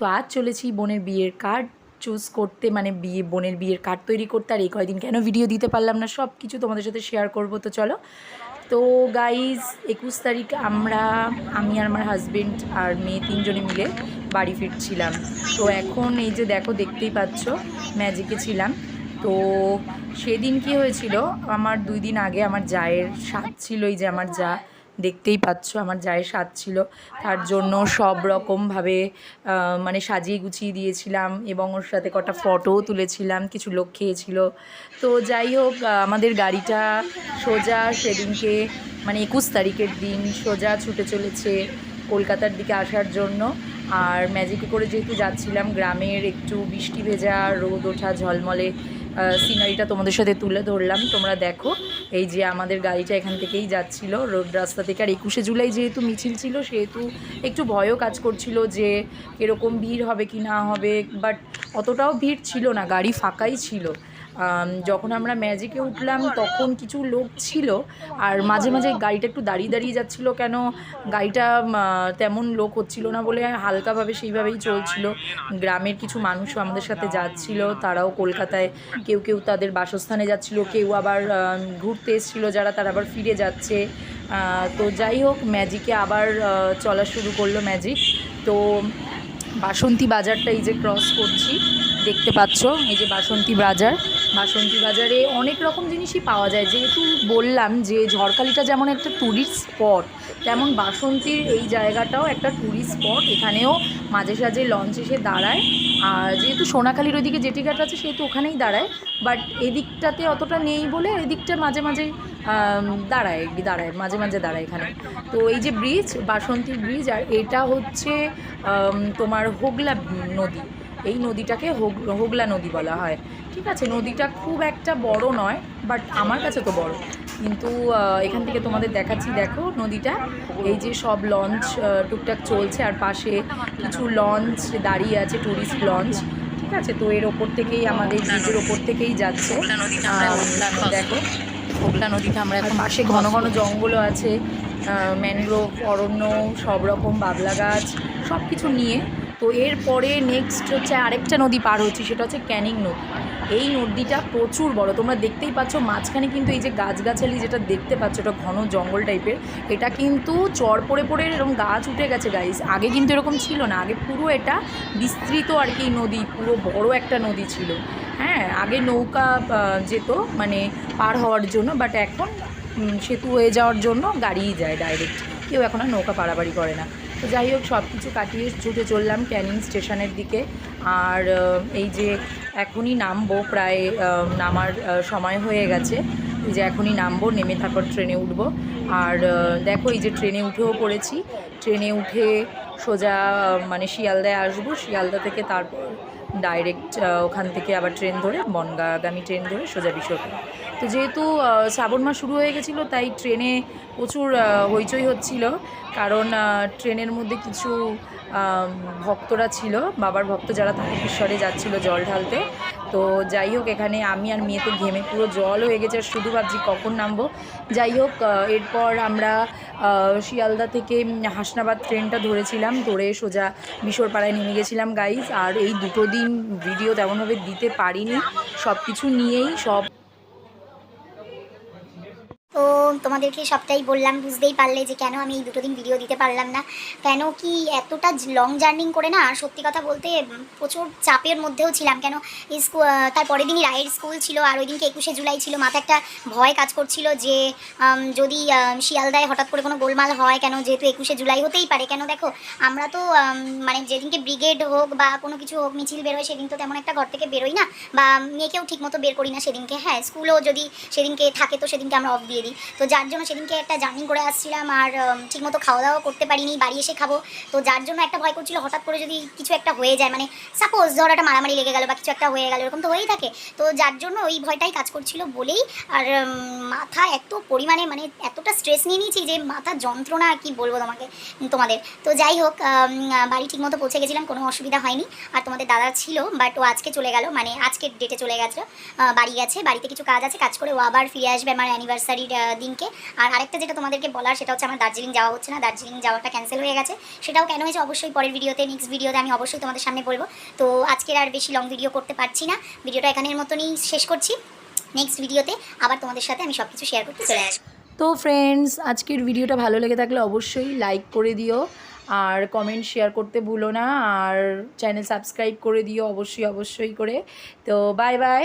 তো আজ চলেছি বোনের বিয়ের কার্ড চুজ করতে মানে বিয়ে, বোনের বিয়ের কার্ড তৈরি করতে, আর এই কয়দিন কেন ভিডিও দিতে পারলাম না সব কিছু তোমাদের সাথে শেয়ার করব, তো চলো। তো গাইজ একুশ তারিখ আমরা, আমি আর আমার হাজব্যান্ড আর মেয়ে তিনজনে মিলে বাড়ি ফিরছিলাম। তো এখন এই যে দেখো, দেখতেই পাচ্ছ ম্যাজিকে ছিলাম। তো সেদিন কি হয়েছিল, আমার দুই দিন আগে আমার জায়ের স্বাদ ছিল এই যে আমার যা দেখতেই পাচ্ছ, আমার জায়ের স্বাদ ছিল। তার জন্য সব রকমভাবে মানে সাজিয়ে গুছিয়ে দিয়েছিলাম এবং ওর সাথে কটা ফটোও তুলেছিলাম, কিছু লোক খেয়েছিল। তো যাই হোক আমাদের গাড়িটা সোজা সেদিনকে মানে একুশ তারিখের দিন সোজা ছুটে চলেছে কলকাতার দিকে আসার জন্য। আর ম্যাজিকে করে যেহেতু যাচ্ছিলাম, গ্রামের একটু বৃষ্টি ভেজা, রোদ ওঠা, ঝলমলে সিনারিটা তোমাদের সাথে তুলে ধরলাম। তোমরা দেখো, এই যে আমাদের গাড়িটা এখান থেকেই যাচ্ছিল, রোড রাস্তা থেকে। আর একুশে জুলাই যেহেতু মিছিল ছিল, সেহেতু একটু ভয়ও কাজ করছিল যে এরকম ভিড় হবে কি না হবে বাট অতটাও ভিড় ছিল না, গাড়ি ফাঁকাই ছিল। যখন আমরা ম্যাজিকে উঠলাম, তখন কিছু লোক ছিল, আর মাঝে মাঝে গাড়িটা একটু দাঁড়িয়ে দাঁড়িয়ে যাচ্ছিল, কেন গাড়িটা তেমন লোক হচ্ছিল না বলে হালকাভাবে সেইভাবেই চলছিল। গ্রামের কিছু মানুষও আমাদের সাথে যাচ্ছিল, তারাও কলকাতায় কেউ কেউ তাদের বাসস্থানে যাচ্ছিল, কেউ আবার ঘুরতে এসেছিল, যারা তারা আবার ফিরে যাচ্ছে। তো যাই হোক ম্যাজিকে আবার চলা শুরু করল ম্যাজিক তো বাসন্তী বাজারটা এই যে ক্রস করছি। দেখতে পাচ্ছ, এই যে বাসন্তী বাজার। বাসন্তী বাজারে অনেক রকম জিনিসই পাওয়া যায়। যেহেতু বললাম যে ঝড়খালিটা যেমন একটা ট্যুরিস্ট স্পট তেমন বাসন্তীর এই জায়গাটাও একটা ট্যুরিস্ট স্পট এখানেও মাঝে সাঝে লঞ্চ এসে দাঁড়ায়। আর যেহেতু সোনাখালির ওইদিকে জেটিঘাট আছে, সেহেতু ওখানেই দাঁড়ায়। বাট এদিকটাতে অতটা নেই বলে এদিকটা মাঝে মাঝে দাঁড়ায় দাঁড়ায়, মাঝে মাঝে দাঁড়ায় এখানে। তো এই যে ব্রিজ বাসন্তী ব্রিজ আর এটা হচ্ছে তোমার হোগলা নদী। এই নদীটাকে হোগ- হোগলা নদী বলা হয়। ঠিক আছে নদীটা খুব একটা বড় নয় বাট আমার কাছে তো বড়। কিন্তু এখান থেকে তোমাদের দেখাচ্ছি দেখো নদীটা। এই যে সব লঞ্চ টুকটাক চলছে আর পাশে কিছু লঞ্চ দাঁড়িয়ে আছে ট্যুরিস্ট লঞ্চ ঠিক আছে তো এর ওপর থেকেই আমাদের ব্রিজের ওপর থেকেই যাচ্ছে। দেখো। হোগলা নদীটা আমরা এখন পাশে ঘন ঘন জঙ্গলও আছে ম্যানগ্রোভ অরণ্য সব রকম বাবলা গাছ সব কিছু নিয়ে তো এরপরে নেক্সট হচ্ছে আরেকটা নদী পার হচ্ছে, সেটা হচ্ছে ক্যানিং নদী। এই নদীটা প্রচুর বড়, তোমরা দেখতেই পাচ্ছ, মাঝখানে কিন্তু এই যে গাছগাছালি যেটা দেখতে পাচ্ছ, এটা ঘন জঙ্গল টাইপের এটা কিন্তু চর পড়ে পড়ে এরকম গাছ উঠে গেছে গাইস আগে কিন্তু এরকম ছিল না, আগে পুরো এটা বিস্তৃত আর কি নদী, পুরো বড় একটা নদী ছিল। হ্যাঁ আগে নৌকা যেত মানে পার হওয়ার জন্য বাট এখন সেতু হয়ে যাওয়ার জন্য গাড়িই যায় ডাইরেক্ট কেউ এখন আর নৌকা পারাবাড়ি করে না। তো যাই হোক সব কিছু কাটিয়ে ছুটে চললাম ক্যানিং স্টেশনের দিকে। আর এই যে এখনই নামবো, প্রায় নামার সময় হয়ে গেছে। এই যে এখনই নামবো, নেমে তারপর ট্রেনে উঠবো। আর দেখো এই যে ট্রেনে উঠেও পড়েছি। ট্রেনে উঠে সোজা মানে শিয়ালদায় আসব। শিয়ালদা থেকে তারপর ডাইরেক্ট ওখান থেকে আবার ট্রেন ধরে বনগাগামী ট্রেন ধরে সোজা বিশ্বকর্মা তো যেহেতু শ্রাবণ মাস শুরু হয়ে গেছিল, তাই ট্রেনে প্রচুর হইচই হচ্ছিল। কারণ ট্রেনের মধ্যে কিছু ভক্তরা ছিল, বাবার ভক্ত যারা তারকেশ্বরে যাচ্ছিল জল ঢালতে। তো যাই হোক, এখানে আমি আর মেয়ে তো ঘেমে পুরো জল হয়ে গেছে, আর শুধু ভাবছি কখন নামবো। যাই হোক এরপর আমরা শিয়ালদা থেকে হাসনাবাদ ট্রেনটা ধরেছিলাম, ধরে সোজা বিশোরপাড়ায় নেমে গেছিলাম গাইজ আর এই দুটো দিন ভিডিও তেমনভাবে দিতে পারিনি। সব কিছু নিয়েই সব তো তোমাদেরকে সবটাই বললাম, বুঝতেই পারলে যে কেন আমি এই দুটো দিন ভিডিও দিতে পারলাম না। কেন কি এতটা লং জার্নিং করে না সত্যি কথা বলতে প্রচুর চাপের মধ্যেও ছিলাম। কেন এই স্কু তার পরের দিনই রায়ের স্কুল ছিল, আর ওই দিনকে একুশে জুলাই ছিল। মাথায় একটা ভয় কাজ করছিল যে যদি শিয়ালদায় হঠাৎ করে কোনো গোলমাল হয়, কেন যেহেতু একুশে জুলাই হতেই পারে। কেন দেখো, আমরা তো মানে যেদিনকে ব্রিগেড হোক বা কোনো কিছু হোক, মিছিল বেরোয়, সেদিন তো তেমন একটা ঘর থেকে বেরোই না। বা মেয়েকেও ঠিকমতো বের করি না সেদিনকে। হ্যাঁ স্কুলও যদি সেদিনকে থাকে, তো সেদিনকে আমরা অফ দিয়ে দিই তো যার জন্য সেদিনকে একটা জার্নি করে আসছিলাম আর ঠিকমতো খাওয়া দাওয়া করতে পারিনি, বাড়ি এসে খাব। তো যার জন্য একটা ভয় করছিল, হঠাৎ করে যদি কিছু একটা হয়ে যায় মানে সাপোজ ধর একটা মারামারি লেগে গেল বা কিছু একটা হয়ে গেল, এরকম তো হয়েই থাকে। তো যার জন্য ওই ভয়টাই কাজ করছিল বলেই আর মাথা এত পরিমাণে মানে এতটা স্ট্রেস নিয়ে নিয়েছি যে মাথা যন্ত্রণা কি বলব তোমাকে, তোমাদের। তো যাই হোক বাড়ি ঠিকমতো পৌঁছে গেছিলাম, কোনো অসুবিধা হয়নি। আর তোমাদের দাদা ছিল বাট ও আজকে চলে গেল মানে আজকের ডেটে চলে গেছে বাড়ি গেছে, বাড়িতে কিছু কাজ আছে, কাজ করে ও আবার ফিরে আসবে, আমার অ্যানিভার্সারির দিনকে। আর আরেকটা যেটা তোমাদেরকে বলার, সেটা হচ্ছে আমার দার্জিলিং যাওয়া হচ্ছে না। দার্জিলিং যাওয়াটা ক্যান্সেল হয়ে গেছে। সেটাও কেন হয়েছে অবশ্যই পরের ভিডিওতে নেক্সট ভিডিওতে আমি অবশ্যই তোমাদের সামনে বলব। তো আজকের আর বেশি লং ভিডিও করতে পারছি না। ভিডিওটা এখানের মতনই শেষ করছি। নেক্সট ভিডিওতে আবার তোমাদের সাথে আমি সব কিছু শেয়ার করতে চলে আসব। তো ফ্রেন্ডস আজকের ভিডিওটা ভালো লেগে থাকলে অবশ্যই লাইক করে দিও। আর কমেন্ট শেয়ার করতে ভুলো না। আর চ্যানেল সাবস্ক্রাইব করে দিও অবশ্যই অবশ্যই করে। তো বাই বাই